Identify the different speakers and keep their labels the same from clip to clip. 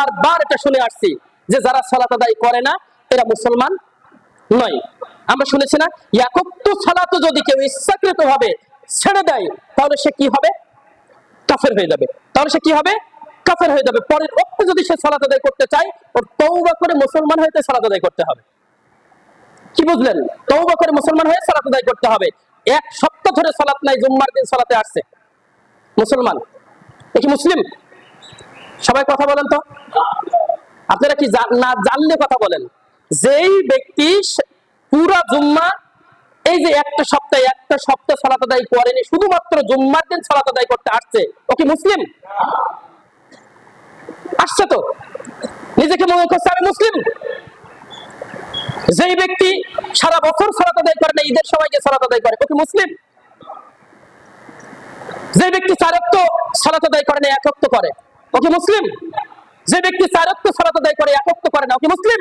Speaker 1: বারবার এটা শুনে আসছি যে যারা সালাত আদায় করে না, এরা মুসলমান নয়। আমরা শুনেছি না একত্ব সালাত যদি কেউ ইচ্ছাকৃত ভাবে ছেড়ে দেয়, তাহলে সে কি হবে? কাফের হয়ে যাবে। তাহলে সে কি হবে? কাফের হয়ে যাবে। পরের অক্টে যদি সে সালাত আদায় করতে চায়, ওর তৌবা করে মুসলমান হইতে সালাত আদায় করতে হবে। কি বুঝলেন? তৌবা করে মুসলমান হয়ে সালাত আদায় করতে হবে। এক সপ্তাহ ধরে সালাত নাই, জুম্মার দিন সালাতে আসছে। মুসলমান। এ কি মুসলিম? সবাই কথা বলেন তো? আপনারা কি না জানলে কথা বলেন? যেই ব্যক্তি পুরা জুম্মা, এই যে একটা সপ্তাহে একটা সপ্তাহ সালাত আদায় করেনি, শুধুমাত্র জুম্মার দিন সালাত আদায় করতে আসছে, ও কি মুসলিম? আসছে তো? নিজেকে মনে করছে আমি মুসলিম? যেই ব্যক্তি সারা বছর সালাত আদায় করে না, ঈদের গিয়ে সালাত আদায় করে, ও কি মুসলিম? যে ব্যক্তি চারত্ব সালাত আদায় করে না একত্ব করে ও মুসলিম? যে ব্যক্তি করে একত্ব করে না মুসলিম?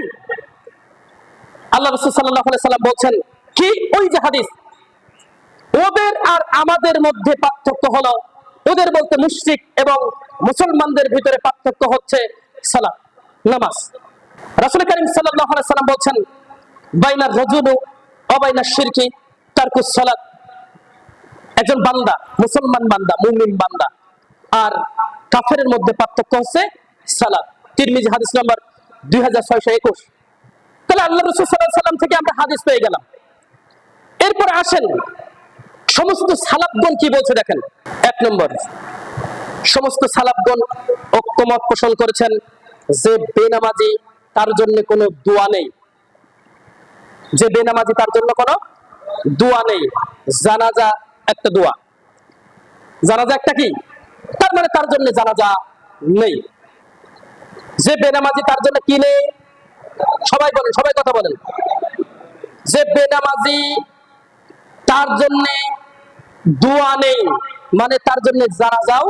Speaker 1: আল্লাহ সাল্লাম বলছেন, কি? ওই যে হাদিস। ওদের আর আমাদের মধ্যে পার্থক্য হলো, ওদের বলতে এবং মুসলমানদের ভিতরে পার্থক্য হচ্ছে সালাত, নামাজ। রাসুল করিম সাল্লাম বলছেন বাইনার রজুলু অবাইনার শিরকি তারকুস সালাত। একজন বান্দা, মুসলমান বান্দা, মুমিন বান্দা। আর কাফেরের মধ্যে পার্থক্য হচ্ছে সালাত। তিরমিজি হাদিস নম্বর দুই হাজার ছয়শো একুশ। তাহলে আল্লাহ রসুল সাল্লাহ সাল্লাম থেকে আমরা হাদিস পেয়ে গেলাম। এরপরে আসেন, সমস্ত সালাবগণ কি বলছে দেখেন? এক নম্বর, সমস্ত সালাবগণ ঐক্যমত পোষণ করেছেন যে বেনামাজি তার জন্য কোনো দোয়া নেই। যে বেনামাজি তার জন্য কোনো দোয়া নেই। জানাজা একটা দোয়া। জানাজা একটা কি? তার মানে তার জন্য জানাজা নেই। যে বেনামাজি তার জন্য কি নেই? সবাই বলেন, সবাই কথা বলেন। যে বেনামাজি তার জন্য দোয়া নেই মানে তার জন্য জানাজাও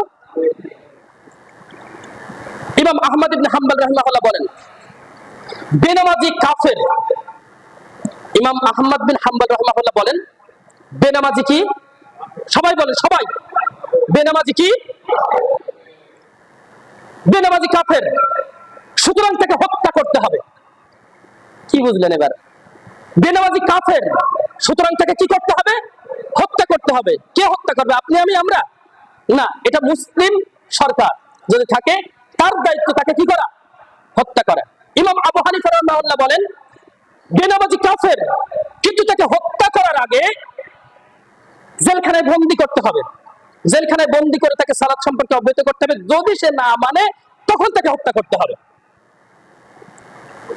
Speaker 1: ইমাম আহমদ ইবনে হাম্বল রাহিমাহুল্লাহ বলেন, বেনামাজি কাফের ইমাম আহমদ বিন হাম্বল রহমাহুল্লাহ বলেন, বেনামাজি কি? সবাই বলেন, সবাই। বেনামাজি কি? বেনামাজি কাফের। সুতরাং তাকে হত্যা করতে হবে। কি বুঝলেন এবার? বেনামাজি কাফের, সুতরাং তাকে কি করতে হবে? হত্যা করতে হবে। কে হত্যা করবে? আপনি, আমি, আমরা? না, এটা মুসলিম সরকার যদি থাকে, তার দায়িত্ব তাকে কি করা? হত্যা করা। ইমাম আবু হানিফা রহমাহুল্লাহ বলেন, বেনামাজি কাফের, কিন্তু তাকে হত্যা করার আগে জেলখানায় বন্দি করতে হবে। জেলখানায় বন্দি করে তাকে সালাদ সম্পর্কে অবহিত করতে হবে। যদি সে না মানে তখন তাকে হত্যা করতে হবে।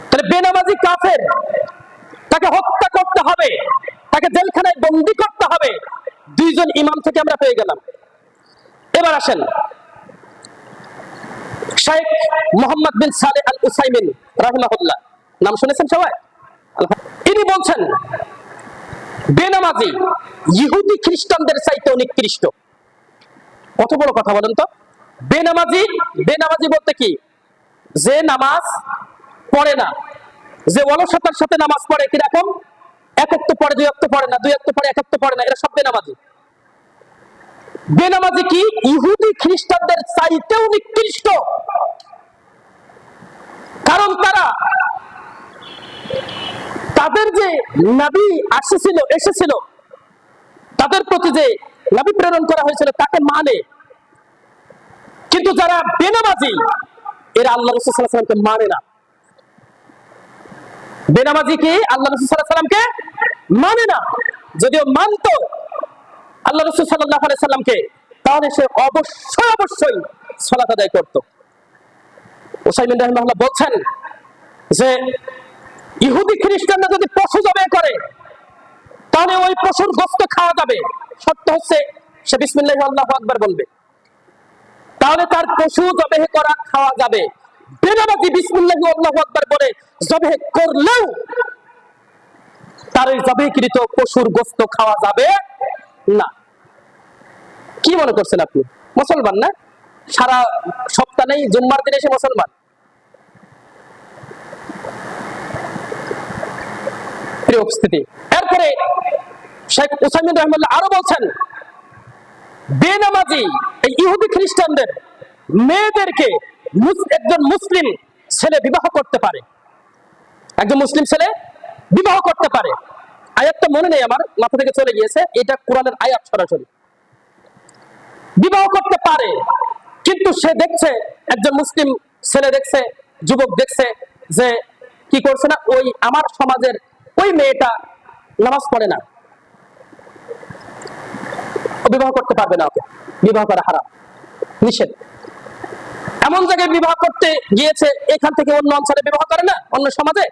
Speaker 1: তাহলে বেনামাজি কাফের তাকে হত্যা করতে হবে, তাকে জেলখানায় বন্দি করতে হবে। দুইজন ইমাম থেকে আমরা পেয়ে গেলাম। এবার আসেন। শেখ মোহাম্মদ বিন সালে আল উসাইমিন রাহিমাহুল্লাহ। নাম শুনেছেন সবাই? তিনি বলছেন, বেনামাজি ইহুদি খ্রিস্টানদের চাইতে নিকৃষ্ট কত বড় কথা বলেন তো? বেনামাজি বেনামাজি বলতে কি? যে নামাজ পড়ে না। যে অলসতার সাথে নামাজ পড়ে কীরকম? একত্ব পড়ে, দুই অক্ত পড়ে না, দুই অক্ত পড়ে একত্ব পড়ে না, এরা সব বেনামাজি। বেনামাজি কি? ইহুদি খ্রিস্টানদের চাইতেও নিকৃষ্ট। কারণ তারা তাদের যে নবী আসেছিল, এসেছিল, তাদের প্রতি যে নবী প্রেরণ করা হয়েছিল তাকে মানে। কিন্তু যারা বেনামাজি, এরা আল্লাহ রসুল সাল্লাহ মানে না। বেনামাজি কি? আল্লাহ রসুল সাল্লাহ মানে না। যদিও মানত আল্লাহ রসুল সাল্লাহ সাল্লামকে তাহলে সে অবশ্যই অবশ্যই সলাত আদায় করত। ওসাইমিন রহমাল্লাহ বলছেন যে, ইহুদি খ্রিস্টানরা যদি পশু জবে করে তাহলে ওই পশুর গোস্ত খাওয়া যাবে। সত্য হচ্ছে, সে বিসমিল্লাহ আল্লাহ আকবার বলবে। তাহলে তার পশু জবে করা খাওয়া যাবে। বেনামাজি বিসমিল্লাহ আল্লাহ আকবার বলে জবে করলেও তার ওই জবেকৃত পশুর গোস্ত খাওয়া যাবে না। কি মনে করছেন আপনি? মুসলমান না? সারা সপ্তাহ নেই, জুম্মার দিনে এসে মুসলমান। প্রিয় উপস্থিতি। এরপরে শেখ উসাইমিন রহমুল্লাহ আরও বলছেন, বেনামাজি, এই ইহুদি খ্রিস্টানদের মেয়েদেরকে একজন মুসলিম ছেলে বিবাহ করতে পারে। একজন মুসলিম ছেলে বিবাহ করতে পারে। আয়াতটা মনে নেই আমার, মাথা থেকে চলে গিয়েছে, এটা কোরআনের আয়াত সরাসরি। বিবাহ করতে পারে, কিন্তু সে দেখছে, একজন মুসলিম ছেলে দেখছে, যুবক দেখছে যে কি করছে না, ওই আমার সমাজের ওই মেয়েটা নামাজ পড়ে না। বিবাহ করতে পারবে না ওকে। বিবাহ করা হারাম। নিষেধ। এমন জায়গায় বিবাহ করতে গিয়েছে, এখান থেকে অন্য অঞ্চলে বিবাহ করে না, অন্য সমাজে?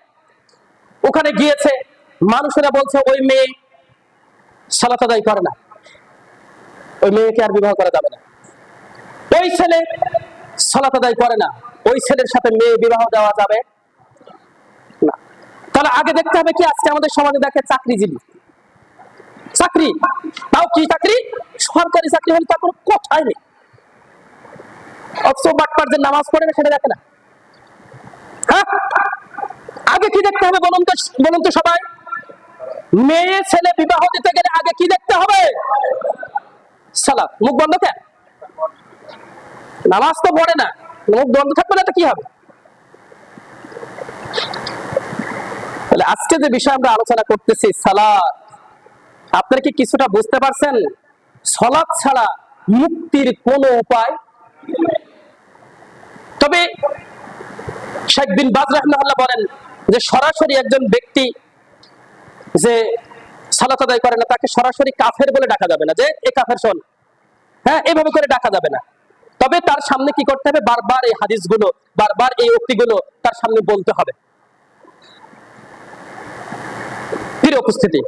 Speaker 1: ওখানে গিয়েছে, মানুষেরা বলছে ওই মেয়ে সালাত আদায় করে না। ওই মেয়েকে আর বিবাহ করা যাবে না। ওই ছেলে সালাত আদায় করে না। ওই ছেলের সাথে মেয়ে বিবাহ দেওয়া যাবে তাহলে আগে দেখতে হবে কি? আজকে আমাদের সমাজে দেখে চাকরিজীবী চাকরি? তাও কি চাকরি? সরকারি চাকরি হলে তার কোনো কথাই নেই। যে নামাজ পড়ে না, সেটা দেখে না। হ্যাঁ? আগে কি দেখতে হবে বলুন তো বলুন তো সবাই? মেয়ে, ছেলে বিবাহ দিতে গেলে আগে কি দেখতে হবে? সালাত। মুখ বন্ধ কেন? নামাজ তো পড়ে না। মুখ বন্ধ থাকবে না তো কি হবে? তাহলে আজকে যে বিষয় আমরা আলোচনা করতেছি, সালাত, আপনারা কি কিছুটা বুঝতে পারছেন? সলাৎ ছাড়া মুক্তির কোনো উপায়? তবে শেখ বিন বাজ রহমাল্লাহ বলেন যে সরাসরি একজন ব্যক্তি যে সালাত আদায় করে না, তাকে সরাসরি কাফের বলে ডাকা যাবে না, যে এ কাফের শোন। হ্যাঁ এভাবে করে ডাকা যাবে না। তবে তার সামনে কি করতে হবে? বারবার এই হাদিসগুলো, বারবার এই উক্তিগুলো তার সামনে বলতে হবে। প্রিয় উপস্থিতি।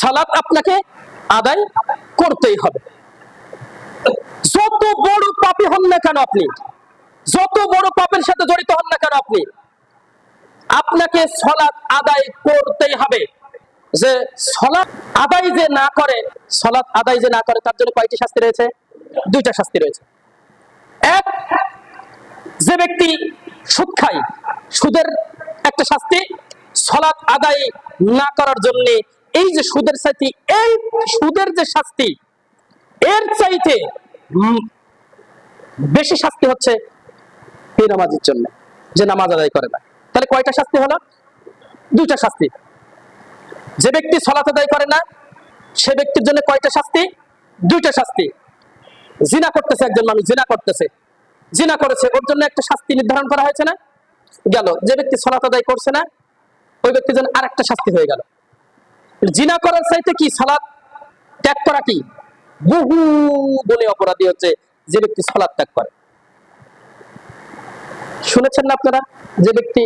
Speaker 1: সালাত আপনাকে আদায় করতেই হবে। যত বড় পাপি হন না কেন আপনি? যত বড় পাপের সাথে জড়িত হন না কেন আপনি? আপনাকে সলাৎ আদায় করতেই হবে। যে সলাৎ আদায় যে না করে সলাৎ আদায় যে না করে, তার জন্য কয়টি শাস্তি রয়েছে? দুইটা শাস্তি রয়েছে। এক, যে ব্যক্তি সুদ খায়, সুদের একটা শাস্তি সলাৎ আদায় না করার জন্য এই যে সুদের শাস্তি এই সুদের যে শাস্তি, এর চাইতে বেশি শাস্তি হচ্ছে বেনামাজির জন্য, যে নামাজ আদায় করে না। তাহলে কয়টা শাস্তি হলো? দুইটা শাস্তি। যে ব্যক্তি সলাত আদায় করে না, সে ব্যক্তির জন্য কয়টা শাস্তি? দুইটা শাস্তি। জিনা করতেছে একজন মানুষ, জিনা করতেছে। জিনা করেছে, ওর জন্য একটা শাস্তি নির্ধারণ করা হয়েছে না? গেল। যে ব্যক্তি সলাত আদায় করছে না ওই ব্যক্তির জন্য আরেকটা শাস্তি হয়ে গেল। জিনা করার চাইতে কি সালাদ ত্যাগ করা কি? বহু বলে অপরাধী হচ্ছে যে ব্যক্তি সালাদ ত্যাগ করে। শুনেছেন না আপনারা? যে ব্যক্তি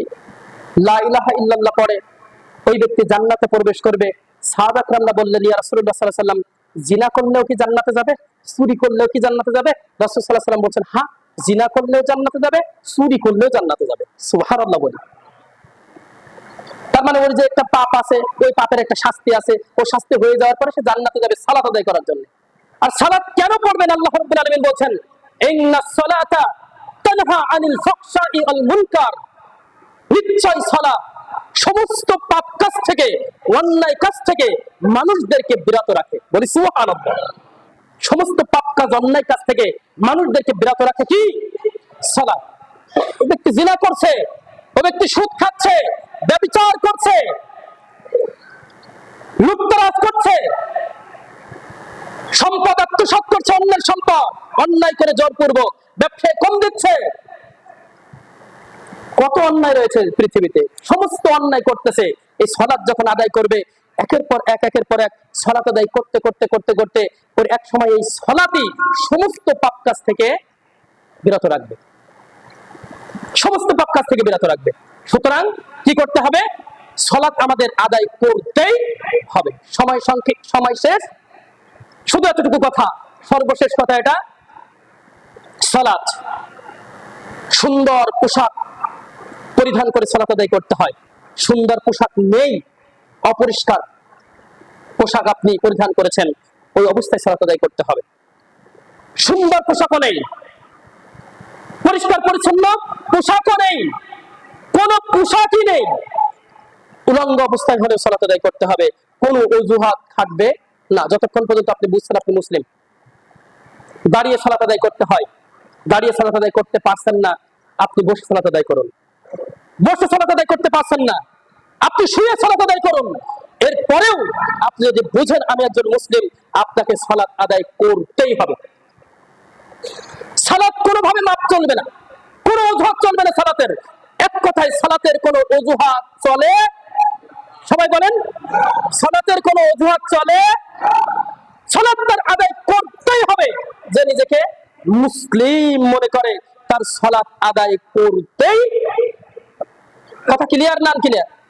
Speaker 1: ইল্লাল্লাহ পড়ে, ওই ব্যক্তি জান্নাতে প্রবেশ করবে। সাদা রান্না বললেন, ইয়া রাসূলুল্লাহ সাল্লাল্লাহু আলাইহি সাল্লাম জিনা করলেও কি জান্নাতে যাবে? চুরি করলেও কি জান্নাতে যাবে? রাসূল সাল্লাল্লাহু আলাইহি সাল্লাম বলছেন হ্যাঁ জিনা করলেও জান্নাতে যাবে, চুরি করলেও জান্নাতে যাবে। সুবহানাল্লাহ বলি। তার মানে ওর যে একটা পাপ আছে, ওই পাপের একটা শাস্তি আছে। ও শাস্তি হয়ে যাওয়ার পরে সে জান্নাতে যাবে সালাত আদায় করার জন্য। আর সালাত কেন পড়বেন? আল্লাহ রাব্বুল আলামিন বলছেন ইন্নাস সালাতা তানহা আনিল ফাহশাই ওয়াল মুনকার। নিশ্চয় সালাত সমস্ত পাপ কাজ থেকে, অন্যায় কাজ থেকে মানুষদেরকে বিরত রাখে। বলি, সুবহানাল্লাহ। সমস্ত পাপ কাজ, অন্যায় কাজ থেকে মানুষদেরকে বিরত রাখে কি? সালাত। ব্যক্তি জিনা করছে ব্যক্তি সুদ খাচ্ছে, ব্যবচার করছে, লুপ্তরাজ করছে, সম্পদ আত্মসাৎ করছে অন্যের সম্পদ, অন্যায় করে জোরপূর্বক ব্যবসায় কম দিচ্ছে। কত অন্যায় রয়েছে পৃথিবীতে, সমস্ত অন্যায় করতেছে, এই সলাদ যখন আদায় করবে, একের পর এক, একের পর এক সলাৎ আদায় করতে করতে করতে করতে, ওর এক সময় এই সলাতই সমস্ত পাপ কাজ থেকে বিরত রাখবে। সমস্ত পাপ কাজ থেকে বিরত রাখবে। সুতরাং কি করতে হবে? সলাৎ আমাদের আদায় করতেই হবে। সময় সংক্ষেপ সময় শেষ। শুধু এতটুকু কথা, সর্বশেষ কথা এটা। সলাৎ, সুন্দর পোশাক পরিধান করে সলাৎ আদায় করতে হয়। সুন্দর পোশাক নেই, অপরিষ্কার পোশাক আপনি পরিধান করেছেন, ওই অবস্থায় সলাৎ আদায় করতে হবে। সুন্দর পোশাকও নেই পরিষ্কার, পরিচ্ছন্ন পোশাকও নেই, কোন পোশাকই নেই। উলঙ্গ অবস্থায় হলে সলাত আদায় করতে হবে, কোন অজুহাত থাকবে না। যতক্ষণ পর্যন্ত আপনি বুঝছেন আপনি মুসলিম। দাঁড়িয়ে সলাত আদায় করতে হয়, দাঁড়িয়ে সালাত আদায় করতে পারছেন না, আপনি বসে সালাত আদায় করুন। বসে সালাত আদায় করতে পারছেন না, আপনি শুয়ে সালাত আদায় করুন। এরপরেও আপনি যদি বুঝেন আমি একজন মুসলিম, আপনাকে সালাত আদায় করতেই হবে। সালাত কোনোভাবে মাপ চলবে না। কোনো অজুহাত চলবে না সালাতের। এক কথায় সালাতের কোনো অজুহাত চলে? সবাই বলেন, সালাতের কোনো অজুহাত চলে? সালাত তার আদায় করতেই হবে। যে নিজেকে মুসলিম মনে করে, তার সালাত আদায় করতেই কথা ক্লিয়ার না ক্লিয়ার